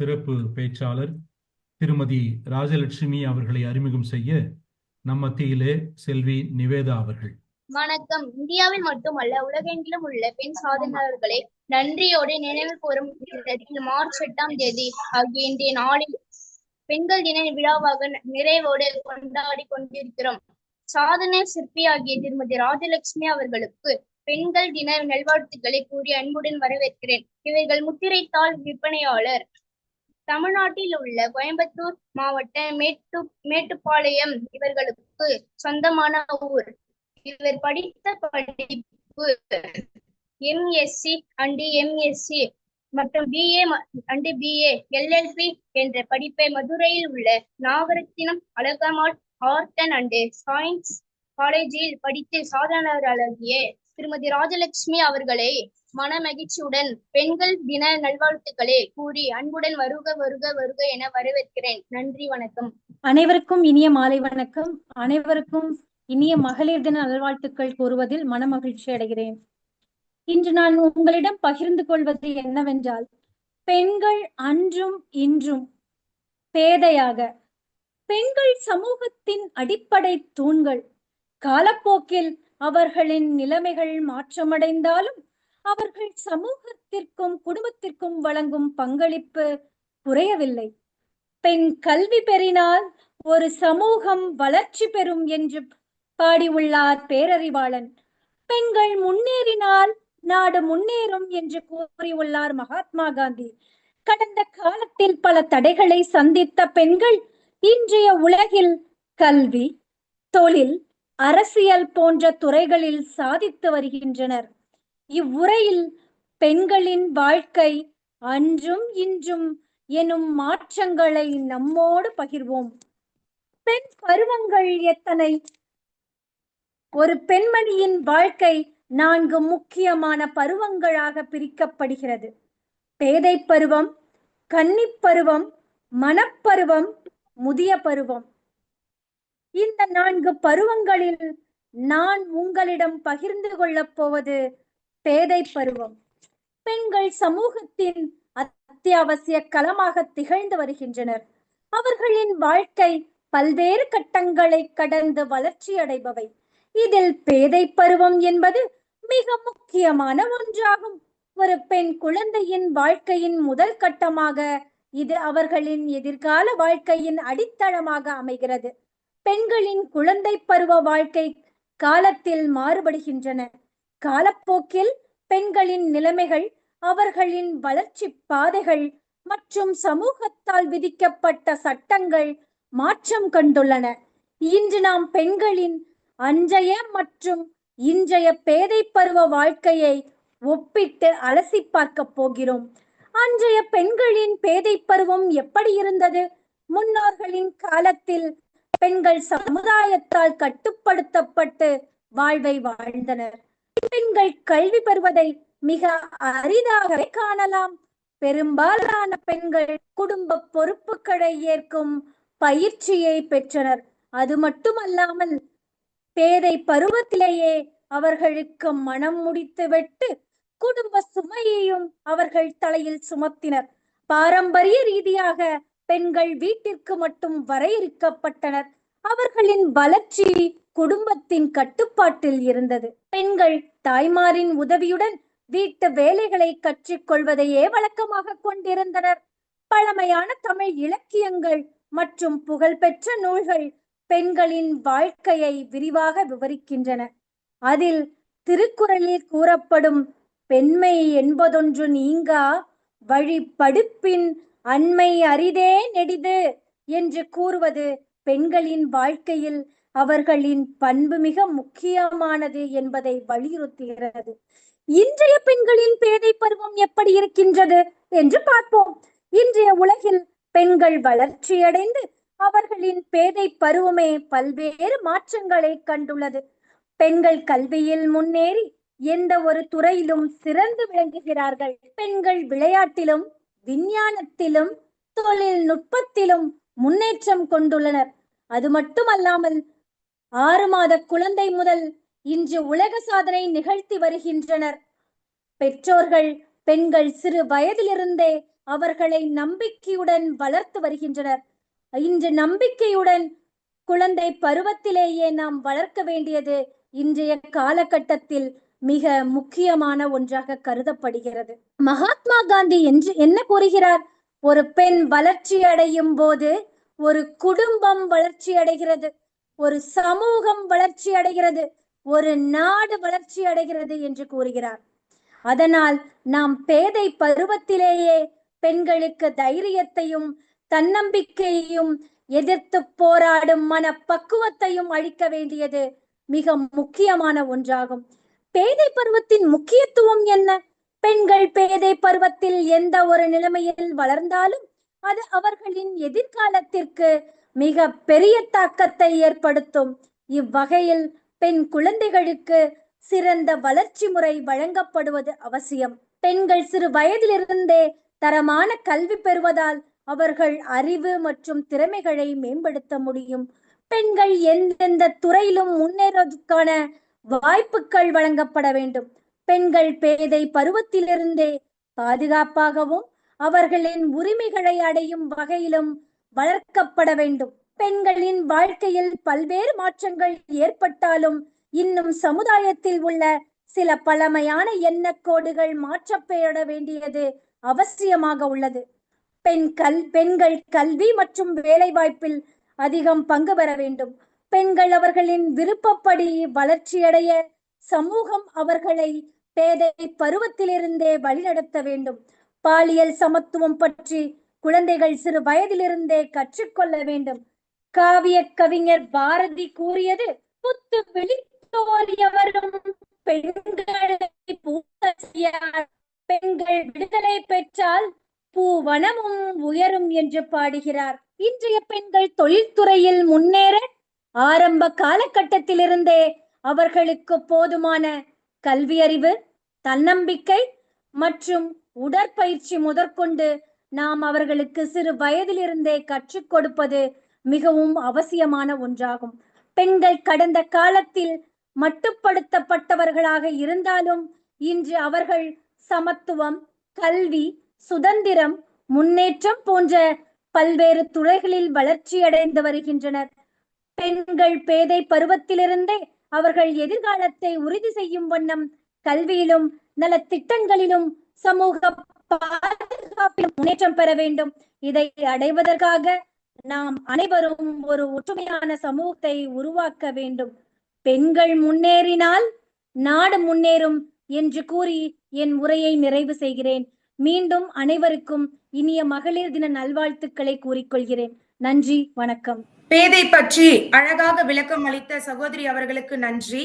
சிறப்பு பேச்சாளர் திருமதி ராஜலட்சுமி அவர்களை அறிமுகம் செய்ய நம் மத்தியிலே செல்வி நிவேதா அவர்கள். வணக்கம். இந்தியாவில் மட்டுமல்ல உலகெங்கிலும் உள்ள பெண் சாதனையாளர்களை நன்றியோடு நினைவு கூறும் விதத்தில் மார்ச் எட்டாம் தேதி ஆகிய இன்றைய நாளில் பெண்கள் தின விழாவாக நிறைவோடு கொண்டாடி கொண்டிருக்கிறோம். சாதனை சிற்பியாகிய திருமதி ராஜலட்சுமி அவர்களுக்கு பெண்கள் தின நல்வாழ்த்துக்களை கூறி அன்புடன் வரவேற்கிறேன். இவர்கள் முத்திரைத்தாள் விற்பனையாளர் தமிழ்நாட்டில் உள்ள கோயம்புத்தூர் மாவட்ட மேட்டு மேட்டுப்பாளையம் இவர்களுக்கு சொந்தமான ஊர். இவர் படித்த படிப்பு எம்எஸ்சி அண்டு எம்எஸ்சி மற்றும் பிஏ அண்டு பிஏ எல்எல்பி என்ற படிப்பை மதுரையில் உள்ள Nagarathinam Azhagammal art and science காலேஜில் படித்து சாதனையாளராகிய திருமதி ராஜலட்சுமி அவர்களை மனமகிழ்ச்சியுடன் பெண்கள் தின நல்வாழ்த்துக்களே கூறி அன்புடன் வருக வருக வருக என வரவேற்கிறேன். நன்றி வணக்கம். அனைவருக்கும் இனிய மாலை வணக்கம். அனைவருக்கும் இனிய மகளிர் தின நல்வாழ்த்துக்கள் கூறுவதில் மனமகிழ்ச்சி அடைகிறேன். இன்று நான் உங்களிடம் பகிர்ந்து கொள்வது என்னவென்றால் பெண்கள் அன்றும் இன்றும் பேதையாக பெண்கள் சமூகத்தின் அடிப்படை தூண்கள் காலப்போக்கில் அவர்களின் நிலைமைகள் மாற்றமடைந்தாலும் அவர்கள் சமூகத்திற்கும் குடும்பத்திற்கும் வழங்கும் பங்களிப்பு குறையவில்லை. பெண் கல்வி பெறினால் ஒரு சமூகம் வளர்ச்சி பெறும் என்று பாடியுள்ளார் பேரறிவாளன். பெண்கள் முன்னேறினால் நாடு முன்னேறும் என்று கூறியுள்ளார் மகாத்மா காந்தி. கடந்த காலத்தில் பல தடைகளை சந்தித்த பெண்கள் இன்றைய உலகில் கல்வி தொழில் அரசியல் போன்ற துறைகளில் சாதித்து வருகின்றனர். இவ்வுரையில் பெண்களின் வாழ்க்கை அன்றும் இன்றும் எனும் மாற்றங்களை நம்மோடு பகிர்வோம். பெண் பருவங்கள் எத்தனை? ஒரு பெண்மணியின் வாழ்க்கை நான்கு முக்கியமான பருவங்களாக பிரிக்கப்படுகிறது. பேதை பருவம் கன்னிப்பருவம் மனப்பருவம் முதிய பருவம் இந்த நான்கு பருவங்களில் நான் உங்களிடம் பகிர்ந்து கொள்ளப் போவது பேதை பருவம். பெண்கள் சமூகத்தின் அத்தியாவசிய களமாக திகழ்ந்து வருகின்றனர். அவர்களின் வாழ்க்கை பல்வேறு கட்டங்களை கடந்து வளர்ச்சி அடைபவை இதில் பேதை பருவம் என்பது மிக முக்கியமான ஒன்றாகும். ஒரு பெண் குழந்தையின் வாழ்க்கையின் முதல் கட்டமாக இது அவர்களின் எதிர்கால வாழ்க்கையின் அடித்தளமாக அமைகிறது. பெண்களின் குழந்தை பருவ வாழ்க்கை காலத்தில் மாறுபடுகின்றன. காலப்போக்கில் பெண்களின் நிலைமைகள் அவர்களின் வளர்ச்சி பாதைகள் மற்றும் சமூகத்தால் விதிக்கப்பட்ட சட்டங்கள் மாற்றம் கண்டுள்ளன. இன்று நாம் பெண்களின் அன்றைய மற்றும் இன்றைய பேதை பருவ வாழ்க்கையை ஒப்பிட்டு அலசி பார்க்க போகிறோம். அன்றைய பெண்களின் பேதை பருவம் எப்படி இருந்தது? முன்னோர்களின் காலத்தில் பெண்கள் சமுதாயத்தால் கட்டுப்படுத்தப்பட்டு வாழ்வை வாழ்ந்தனர். பெண்கள் கல்வி பெறுவதை மிக அரிதாகவே காணலாம். பெரும்பாலான பெண்கள் குடும்ப பொறுப்புகளை ஏற்கும் பயிற்சியை பெற்றனர். அது மட்டுமல்லாமல் பேதை பருவத்திலேயே அவர்களுக்கு மனம் முடித்துவிட்டு குடும்ப சுமையையும் அவர்கள் தலையில் சுமத்தினர். பாரம்பரிய ரீதியாக பெண்கள் வீட்டிற்கு மட்டும் வரையறுக்கப்பட்டனர். அவர்களின் வளர்ச்சி குடும்பத்தின் கட்டுப்பாட்டில் இருந்தது. பெண்கள் தாய்மாரின் உதவியுடன் வீட்டு வேலைகளை கற்றுக்கொள்வதையே வழக்கமாக கொண்டிருந்தனர். பழமையான தமிழ் இலக்கியங்கள் மற்றும் புகழ்பெற்ற நூல்கள் பெண்களின் வாழ்க்கையை விரிவாக விவரிக்கின்றன. அதில் திருக்குறளில் கூறப்படும் பெண்மை என்பதொன்று நீங்கா வழி படுப்பின் அண்மை அரிதே நெடிது என்று கூறுவது பெண்களின் வாழ்க்கையில் அவர்களின் பண்பு மிக முக்கியமானது என்பதை வலியுறுத்துகிறது. இன்றைய பெண்களின் பேதை பருவம் எப்படி இருக்கின்றது என்று பார்ப்போம். இன்றைய உலகில் பெண்கள் வளர்ச்சியடைந்து அவர்களின் பேதை பருவமே பல்வேறு மாற்றங்களை கண்டுள்ளது. பெண்கள் கல்வியில் முன்னேறி எந்த ஒரு துறையிலும் சிறந்து விளங்குகிறார்கள். பெண்கள் விளையாட்டிலும் விஞ்ஞானத்திலும் தொழில்நுட்பத்திலும் முன்னேற்றம் கொண்டுள்ளனர். அது மட்டுமல்லாமல் ஆறு மாத குழந்தை முதல் இன்று உலக சாதனை நிகழ்த்தி வருகின்றனர். பெற்றோர்கள் பெண்கள் சிறு வயதிலிருந்தே அவர்களை நம்பிக்கையுடன் வளர்த்து வருகின்றனர். இன்று நம்பிக்கையுடன் குழந்தை பருவத்திலேயே நாம் வளர்க்க வேண்டியது இன்றைய காலகட்டத்தில் மிக முக்கியமான ஒன்றாக கருதப்படுகிறது. மகாத்மா காந்தி என்று என்ன கூறுகிறார்? ஒரு பெண் வளர்ச்சி அடையும் போது ஒரு குடும்பம் வளர்ச்சி அடைகிறது ஒரு சமூகம் வளர்ச்சி அடைகிறது ஒரு நாடு வளர்ச்சி அடைகிறது என்று கூறுகிறார். அதனால் நாம் பேதை பருவத்திலேயே பெண்களுக்கு தைரியத்தையும் தன்னம்பிக்கையையும் எதிர்த்து போராடும் மன பக்குவத்தையும் அளிக்க வேண்டியது மிக முக்கியமான ஒன்றாகும். பேதை பருவத்தின் முக்கியத்துவம் என்ன? பெண்கள் பேதை பருவத்தில் எந்த ஒரு நிலைமையில் வளர்ந்தாலும் அது அவர்களின் எதிர்காலத்திற்கு மிக பெரிய தாக்கத்தை ஏற்படுத்தும். இவ்வகையில் பெண் குழந்தைகளுக்கு சிறந்த வளர்ச்சி முறை வழங்கப்படுவது அவசியம். பெண்கள் சிறு வயதிலிருந்தே தரமான கல்வி பெறுவதால் அவர்கள் அறிவு மற்றும் திறமைகளை மேம்படுத்த முடியும். பெண்கள் எந்தெந்த துறையிலும் முன்னேறுவதற்கான வாய்ப்புகள் வழங்கப்பட வேண்டும். பெண்கள் பேதை பருவத்திலிருந்தே பாதுகாப்பாகவும் அவர்களின் உரிமைகளை அடையும் வகையிலும் வளர்க்கப்பட வேண்டும். பெண்களின் வாழ்க்கையில் பல்வேறு மாற்றங்கள் ஏற்பட்டாலும் இன்னும் சமுதாயத்தில் உள்ள சில பழமையான எண்ணக்கோடுகள் மாற்றப்பட வேண்டியது அவசியமாக உள்ளது. பெண் கல் பெண்கள் கல்வி மற்றும் வேலைவாய்ப்பில் அதிகம் பங்கு பெற வேண்டும். பெண்கள் அவர்களின் விருப்பப்படி வளர்ச்சியடைய சமூகம் அவர்களை பேதை பருவத்திலிருந்தே வழிநடத்த வேண்டும். பாலியல் சமத்துவம் பற்றி குழந்தைகள் சிறு வயதிலிருந்தே கற்றுக்கொள்ள வேண்டும். காவிய கவிஞர் பாரதி கூறியது புத்து விழித்தோரியவரும் பெண்களை பெண்கள் விடுதலை பெற்றால் பூவனமும் உயரும் என்று பாடுகிறார். இன்றைய பெண்கள் தொழில்துறையில் முன்னேற ஆரம்ப காலகட்டத்திலிருந்தே அவர்களுக்கு போதுமான கல்வியறிவு தன்னம்பிக்கை மற்றும் உடற்பயிற்சி முதற்கொண்டு நாம் அவர்களுக்கு சிறு வயதிலிருந்தே கற்றுக் கொடுப்பது மிகவும் அவசியமான ஒன்றாகும். பெண்கள் கடந்த காலத்தில் மட்டுப்படுத்தப்பட்டவர்களாக இருந்தாலும் இன்று அவர்கள் சமத்துவம் கல்வி சுதந்திரம் முன்னேற்றம் போன்ற பல்வேறு துறைகளில் வளர்ச்சியடைந்து வருகின்றனர். பெண்கள் பேதை பருவத்திலிருந்தே அவர்கள் எதிர்காலத்தை உறுதி செய்யும் வண்ணம் கல்வியிலும் நல திட்டங்களிலும் சமூக பாதுகாப்பிலும் முன்னேற்றம் பெற வேண்டும். இதை அடைவதற்காக நாம் அனைவரும் ஒரு ஒற்றுமையான சமூகத்தை உருவாக்க வேண்டும். பெண்கள் முன்னேறினால் நாடு முன்னேறும் என்று கூறி என் உரையை நிறைவு செய்கிறேன். மீண்டும் அனைவருக்கும் இனிய மகளிர் தின நல்வாழ்த்துக்களை கூறிக்கொள்கிறேன். நன்றி வணக்கம். பேதை பற்றி அழகாக விளக்கம் அளித்த சகோதரி அவர்களுக்கு நன்றி.